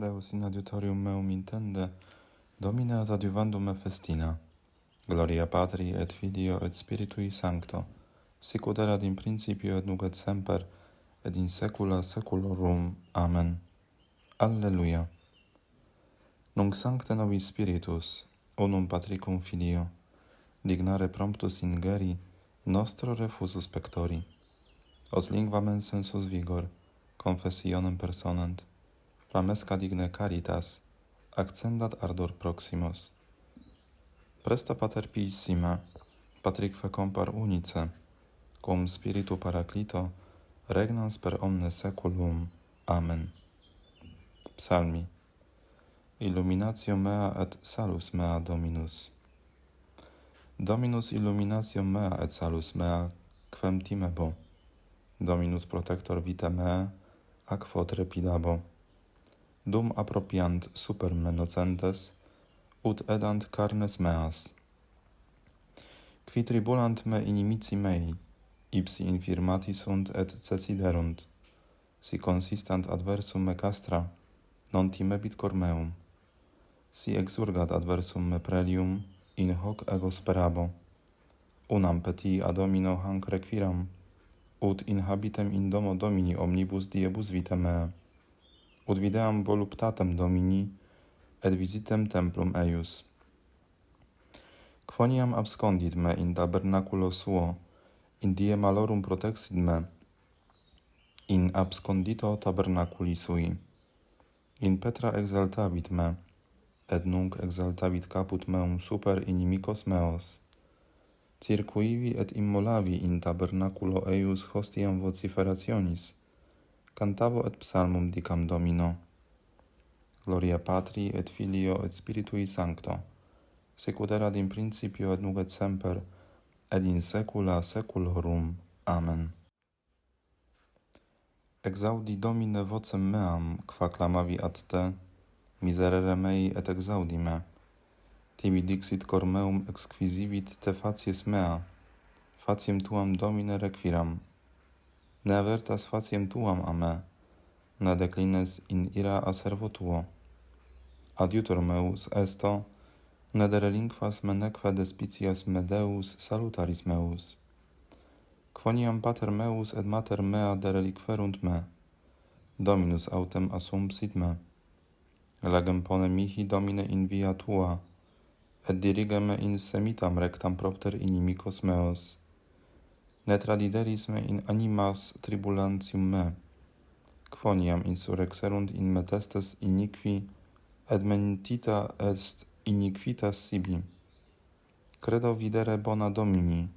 Deus in adiutorium meum intende, Domine ad adiuvandum me festina. Gloria Patri et Filio et Spiritui Sancto, sicut erat in principio et nunc et semper, et in saecula saeculorum. Amen. Alleluia. Nunc sancte nobis Spiritus, unum Patricum Filio, dignare promptus ingeri, nostro refusus pectori. Os lingua mens sensus vigor, confessionem personant. Flamesca digne caritas, accendat ardor proximos. Presta pater piissima, patrique compar unice, cum spiritu paraclito, regnans per omne saeculum. Amen. Psalmi. Illuminatio mea et salus mea Dominus. Dominus illuminatio mea et salus mea, quem timebo. Dominus protector vitae mea, ac quod repidabo. dum apropiant super menocentes, ut edant carnes meas. Qui tribulant me inimici mei, ipsi infirmati sunt et cesiderunt, si consistant adversum me castra, non timebit cor meum. Si exurgat adversum me prelium, in hoc ego sperabo. Unam peti ad domino hanc requiram, ut in habitem in domo domini omnibus diebus vitae meae ut videam voluptatem Domini et visitem templum eius. Quoniam abscondit me in tabernaculo suo, in die malorum protexit me, in abscondito tabernaculi sui. In Petra exaltavit me, et nunc exaltavit caput meum super inimicos meos. Circuivi et immolavi in tabernaculo eius hostiam vociferationis, Cantavo et psalmum dicam Domino. Gloria Patri et Filio et Spiritui Sancto, sec erat in principio et nunc et semper, et in saecula saeculorum. Amen. Exaudi Domine vocem meam, qua clamavi ad te, miserere mei et exaudi me. Tibi dixit cor meum exquisivit te facies mea, faciem tuam Domine requiram. Ne avertas faciem tuam a me, ne declines in ira a servo tuo. Adiutor meus esto, ne derelinquas me neque despicias me Deus salutaris meus. Quoniam pater meus et mater mea dereliquerunt me, Dominus autem assumpsit me. Legem pone mihi Domine in via tua, et dirige me in semitam rectam propter inimicos meos. tralideris me in animas tribulantium me, quoniam insurrexerunt in metestes iniqui, et mentita est iniquitas sibi. Credo videre bona Domini,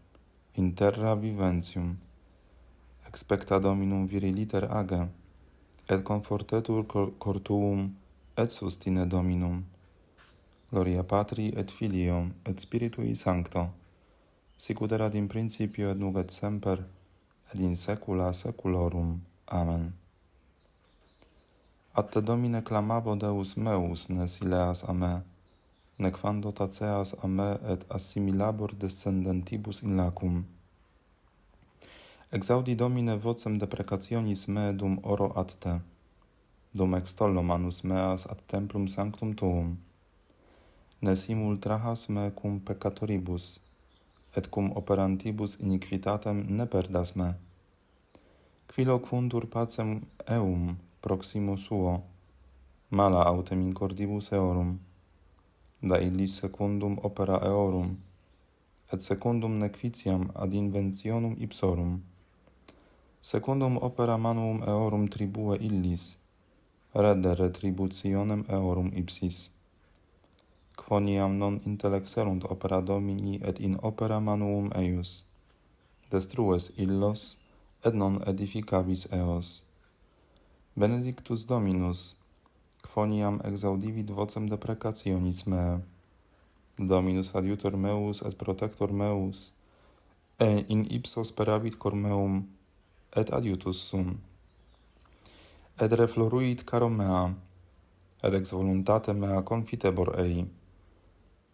in terra viventium, expecta Dominum viriliter age, et confortetur cor cortuum, et sustine Dominum. Gloria Patri et Filio et Spiritui Sancto, sicut in principio et nunc et semper et in saecula saeculorum. Amen. Atte Domine clamabo Deus meus, ne sileas a me, nec quando taceas a me et assimilabor descendentibus in lacum. Exaudi Domine vocem deprecationis me dum oro ad te, dum extollo manus meas ad templum sanctum tuum, ne simul trahas me cum peccatoribus, et cum operantibus iniquitatem ne perdas me. Qui loquuntur pacem eum proximo suo, mala autem in cordibus eorum, da illis secundum opera eorum, et secundum nequitiam ad inventionum ipsorum. Secundum opera manuum eorum tribue illis, redde retributionem eorum ipsis. Quoniam non intellexerunt opera Domini et in opera manuum eius, destrues illos et non edificabis eos. Benedictus Dominus, quoniam exaudivit vocem deprecationis mea. Dominus adiutor meus et protector meus, e in ipso speravit cor meum, et adiutus sum. Et refloruit caro mea, et ex voluntate mea confitebor ei.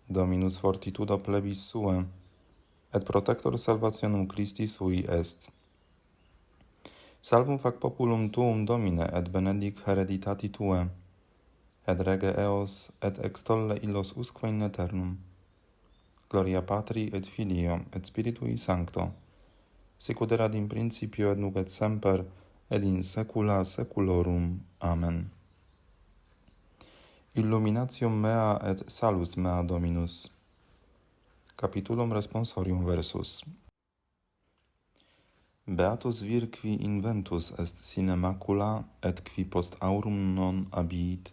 Dominus fortitudo plebis sue, et protector salvationum Christi sui est. Salvum fac populum tuum Domine et benedic hereditati tue, et rege eos et extolle illos usque in aeternum. Gloria Patri et Filio et Spiritui Sancto, sicut erat in principio et nunc et semper et in saecula saeculorum. Amen. Illuminatium mea et salus mea Dominus. Capitulum responsorium versus. Beatus vir qui inventus est sine macula et qui post aurum non abiit,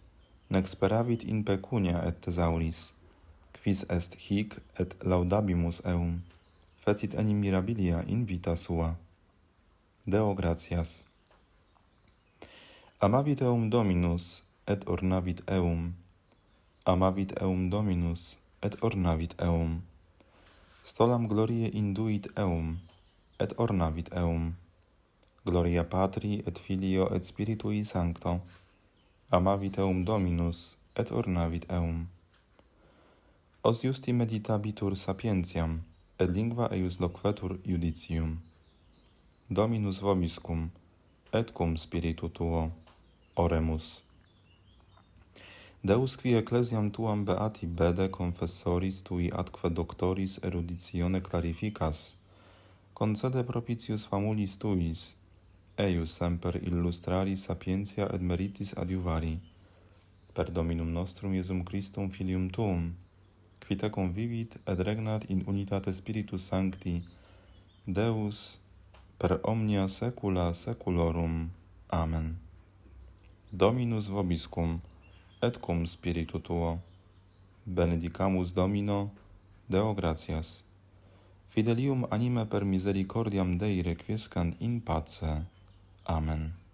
nec speravit in pecunia et thesauris, quis est hic et laudabimus eum, fecit enim mirabilia in vita sua. Deo gratias. Amavit eum Dominus et ornavit eum. Amavit eum Dominus et ornavit eum. Stolam gloriae induit eum et ornavit eum. Gloria Patri et Filio et Spiritui Sancto. Amavit eum Dominus et ornavit eum. Os justi meditabitur sapientiam, et lingua eius loquetur judicium. Dominus vobiscum, et cum spiritu tuo. Oremus. Deus qui ecclesiam tuam beati bede confessoris tui atque doctoris eruditione clarificas, concede propitius famulis tuis, eius semper illustrari sapientia et meritis adiuvari, per Dominum nostrum Iesum Christum Filium Tuum, qui te et regnat in unitate Spiritus Sancti, Deus, per omnia saecula saeculorum. Amen. Dominus vobiscum, et cum spiritu tuo. Benedicamus Domino, Deo gratias. Fidelium anime per misericordiam Dei requiescant in pace. Amen.